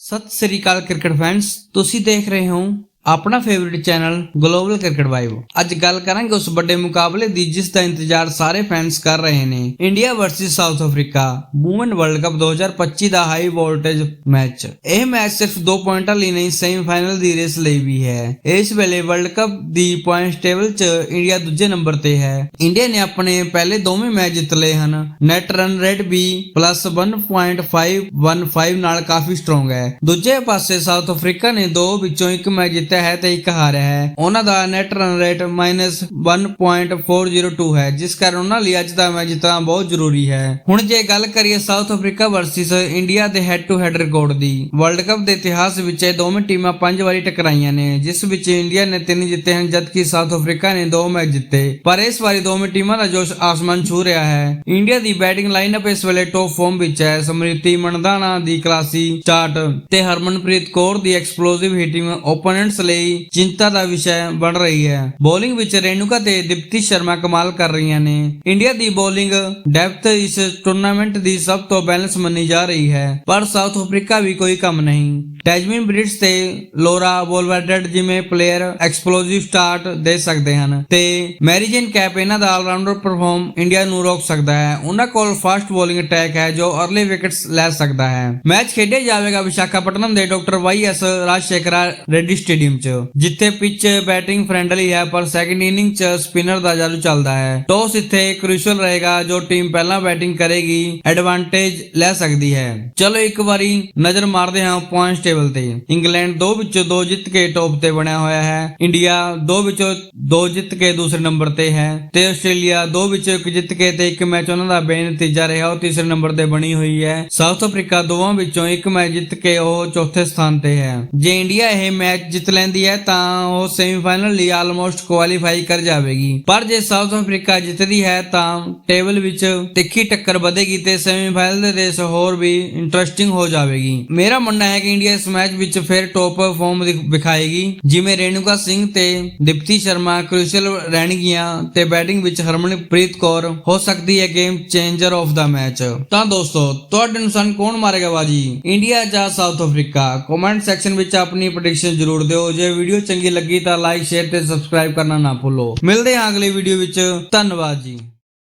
ਸਤਿ ਸ੍ਰੀ ਅਕਾਲ cricket fans ਤੁਸੀਂ ਦੇਖ ਰਹੇ ਹੋ ਆਪਣਾ favourite channel global cricket vibe ਅੱਜ ਗੱਲ ਕਰਾਂਗੇ ਉਸ ਵੱਡੇ ਮੁਕਾਬਲੇ ਦੀ, ਜਿਸ ਦਾ ਇੰਤਜ਼ਾਰ ਸਾਰੇ ਫੈਨਸ ਕਰ ਰਹੇ ਨੇ। India versus South Africa woman world cup 2025 ਦਾ ਹਾਈ ਵੋਲਟੇਜ ਮੈਚ ਇਹ ਮੈਚ ਸਿਰਫ 2 ਪੁਆਇੰਟਾਂ ਲਈ ਨਹੀਂ ਸੈਮੀਫਾਈਨਲ ਦੀ ਰੇਸ ਲਈ ਵੀ ਹੈ। ਇਸ ਵੇਲੇ ਵਰਲਡ ਕੱਪ ਦੀ ਪੁਆਇੰਟਸ ਟੇਬਲ 'ਚ ਇੰਡੀਆ ਦੂਜੇ ਨੰਬਰ ਤੇ ਹੈ। ਇੰਡੀਆ ਨੇ ਆਪਣੇ ਪਹਿਲੇ ਦੋਵੇਂ ਮੈਚ ਜਿੱਤ ਲਏ ਹਨ। ਨੈਟ ਰਨ ਰੇਟ ਵੀ +1.515 ਨਾਲ ਕਾਫੀ ਸਟਰੋਂਗ ਹੈ। ਦੂਜੇ ਪਾਸੇ ਸਾਊਥ ਅਫਰੀਕਾ ਨੇ ਦੋ ਵਿੱਚੋਂ ਇੱਕ ਮੈਚ ਜਿੱਤਿਆ ਹੈ ਤੇ ਇੱਕ ਹਾਰਿਆ ਹੈ। ਉਹਨਾਂ ਦਾ ਨੈਟ ਰਨ ਰੇਟ -1.402 ਹੈ, ਜਿਸ ਕਾਰਨ ਉਹਨਾਂ ਲਈ ਅੱਜ ਦਾ ਮੈਚ ਜਿੱਤਣਾ ਬਹੁਤ ਜ਼ਰੂਰੀ ਹੈ। ਹੁਣ ਜੇ ਗੱਲ ਕਰੀਏ ਸਾਊਥ ਅਫਰੀਕਾ ਵਰਸਸ ਇੰਡੀਆ ਦੇ ਹੈਡ ਟੂ ਹੈਡ ਰਿਕਾਰਡ ਦੀ ਵਰਲਡ ਕੱਪ ਦੇ ਇਤਿਹਾਸ ਵਿੱਚ ਇਹ ਦੋਵੇਂ ਟੀਮਾਂ ਪੰਜ ਵਾਰੀ ਟਕਰਾਈਆਂ ਨੇ, ਜਿਸ ਵਿੱਚ ਇੰਡੀਆ ਨੇ ਤਿੰਨ ਜਿੱਤੇ ਹਨ, ਜਦਕਿ ਸਾਊਥ ਅਫਰੀਕਾ ਨੇ ਦੋ ਮੈਚ ਜਿੱਤੇ। ਪਰ ਇਸ ਵਾਰੀ ਦੋਵੇਂ ਟੀਮਾਂ ਦਾ ਜੋਸ਼ ਆਸਮਾਨ ਛੂ ਰਿਹਾ ਹੈ। ਇੰਡੀਆ ਦੀ ਬੈਟਿੰਗ ਲਾਈਨਅਪ ਇਸ ਵੇਲੇ ਟੌਪ ਫਾਰਮ ਵਿੱਚ ਹੈ, ਸਮ੍ਰਿਤੀ ਮੰਡਦਾਨਾ ਦੀ ਕਲਾਸੀ ਸਟਾਰਟ ਤੇ ਹਰਮਨਪ੍ਰੀਤ ਕੌਰ ਦੀ ਐਕਸਪਲੋਸਿਵ ਹਿੱਟਿੰਗ ਓਪੋਨੈਂਟਸ ਲਈ ਚਿੰਤਾ ਦਾ ਵਿਸ਼ਾ ਬਣ ਰਹੀ ਹੈ। ਬੋਲਿੰਗ ਵਿੱਚ ਰੇਨੂਕਾ ਤੇ ਦਿਪਤੀ ਸ਼ਰਮਾ ਕਮਾਲ ਕਰ ਰਹੀਆਂ ਨੇ। ਇੰਡੀਆ ਦੀ ਬੋਲਿੰਗ ਡੈਪਥ ਇਸ ਟੂਰਨਾਮੈਂਟ ਦੀ ਸਭ ਤੋਂ ਬੈਲੈਂਸ ਮੰਨੀ ਜਾ ਰਹੀ ਹੈ। ਪਰ ਸਾਊਥ ਅਫਰੀਕਾ ਵੀ ਕੋਈ ਕੰਮ ਨਹੀਂ। ਟੈਜਮਿਨ ਬ੍ਰਿਟਸ ਤੇ ਲੋਰਾ ਬੋਲਵਰਡਡ ਜਿਵੇਂ ਪਲੇਅਰ ਐਕਸਪਲੋਸਿਵ ਸਟਾਰਟ ਦੇ ਸਕਦੇ ਹਨ ਤੇ ਮੈਰੀਜਨ ਕੈਪ ਇਹਨਾਂ ਦਾ ਆਲਰਾਊਂਡਰ ਪਰਫਾਰਮ ਇੰਡੀਆ ਨੂੰ ਰੋਕ ਸਕਦਾ ਹੈ। ਉਹਨਾਂ ਕੋਲ ਫਾਸਟ ਬੋਲਿੰਗ ਅਟੈਕ ਹੈ ਜੋ अर्ਲੀ ਵਿਕਟਸ ਲੈ ਸਕਦਾ ਹੈ। ਮੈਚ ਖੇਡਿਆ ਜਾਵੇਗਾ ਵਿਸ਼ਾਖਾਪਟਨਮ ਦੇ doctor Y Rajasekhara Reddy stadium 'ਚ, ਜਿੱਥੇ ਪਿੱਚ ਬੈਟਿੰਗ ਫ੍ਰੈਂਡਲੀ ਹੈ ਪਰ ਸੈਕੰਡ ਇਨਿੰਗ 'ਚ ਸਪਿਨਰ ਦਾ ਜਾਦੂ ਚੱਲਦਾ ਹੈ। ਟੌਸ ਇੱਥੇ ਕ੍ਰੂਸ਼ਲ ਰਹੇਗਾ ਜੋ ਟੀਮ ਪਹਿਲਾਂ ਬੈਟਿੰਗ ਕਰੇਗੀ ਐਡਵਾਂਟੇਜ ਲੈ ਸਕਦੀ ਹੈ। ਚਲੋ ਇੱਕ ਵਾਰੀ ਨਜ਼ਰ ਮਾਰਦੇ ਹਾਂ ਪੁਆਇੰਟਸ ਟੇਬਲ ਤੇ ਇੰਗਲੈਂਡ ਦੋ ਵਿੱਚੋਂ ਦੋ ਜਿੱਤ ਕੇ ਟੌਪ ਤੇ ਬਣਿਆ ਹੋਇਆ ਹੈ। ਇੰਡੀਆ ਦੋ ਵਿੱਚੋਂ ਦੋ ਜਿੱਤ ਕੇ ਦੂਸਰੇ ਨੰਬਰ ਤੇ ਹੈ। ਤੇ ਆਸਟ੍ਰੇਲੀਆ ਦੋ ਵਿੱਚੋਂ ਇੱਕ ਜਿੱਤ ਕੇ ਤੇ ਇੱਕ ਮੈਚ ਉਹਨਾਂ ਦਾ ਬੇਨਤੀਜਾ ਰਿਹਾ, ਉਹ ਤੀਸਰੇ ਨੰਬਰ ਤੇ ਬਣੀ ਹੋਈ ਹੈ। ਸਾਊਥ ਅਫਰੀਕਾ ਦੋਵਾਂ ਵਿੱਚੋਂ ਇੱਕ ਮੈਚ ਜਿੱਤ ਕੇ ਉਹ ਚੌਥੇ ਸਥਾਨ ਤੇ ਹੈ। ਜੇ ਇੰਡੀਆ ਇਹ ਮੈਚ ਜਿੱਤ ਲੈਂਦੀ ਹੈ, ਤਾਂ ਉਹ ਸੈਮੀਫਾਈਨਲ ਲਈ ਆਲਮੋਸਟ ਕੁਆਲੀਫਾਈ ਕਰ ਜਾਵੇਗੀ। ਪਰ ਜੇ ਸਾਊਥ ਅਫਰੀਕਾ ਜਿੱਤਦੀ ਹੈ, ਤਾਂ ਟੇਬਲ ਵਿੱਚ ਤਿੱਖੀ ਟੱਕਰ ਵਧੇਗੀ ਤੇ ਸੈਮੀਫਾਈਨਲ ਦੇ ਰੇਸ ਹੋਰ ਵੀ ਇੰਟਰਸਟਿੰਗ ਹੋ ਜਾਵੇਗੀ। ਮੇਰਾ ਮੰਨਣਾ ਹੈ ਕਿ ਇੰਡੀਆ ਇਸ ਮੈਚ ਵਿੱਚ ਫਿਰ ਟੌਪ ਫਾਰਮ ਵਿਖਾਏਗੀ। ਜਿਵੇਂ ਰੇਣੂਕਾ ਸਿੰਘ ਤੇ ਦਿਪਤੀ ਸ਼ਰਮਾ ਕ੍ਰੂਸ਼ਲ ਰਹਿਣਗੀਆਂ ਤੇ ਬੈਟਿੰਗ ਵਿੱਚ ਹਰਮਨਪ੍ਰੀਤ ਕੌਰ ਹੋ ਸਕਦੀ ਹੈ ਗੇਮ ਚੇਂਜਰ ਆਫ ਦਾ ਮੈਚ ਤਾਂ ਦੋਸਤੋ, ਤੁਹਾਡੇ ਅਨੁਸਾਰ ਕੌਣ ਮਾਰੇਗਾ ਬਾਜੀ? ਇੰਡੀਆ ਜਾਂ ਸਾਊਥ ਅਫਰੀਕਾ ਕਮੈਂਟ ਸੈਕਸ਼ਨ ਵਿੱਚ ਆਪਣੀ ਪ੍ਰੈਡਿਕਸ਼ਨ ਜ਼ਰੂਰ ਦਿਓ। ਜੇ ਵੀਡੀਓ ਚੰਗੀ ਲੱਗੀ ਤਾਂ ਲਾਈਕ ਸ਼ੇਅਰ ਤੇ ਸਬਸਕ੍ਰਾਈਬ ਕਰਨਾ ਨਾ ਭੁੱਲੋ। ਮਿਲਦੇ ਹਾਂ ਅਗਲੀ ਵੀਡੀਓ ਵਿੱਚ। ਧੰਨਵਾਦ ਜੀ।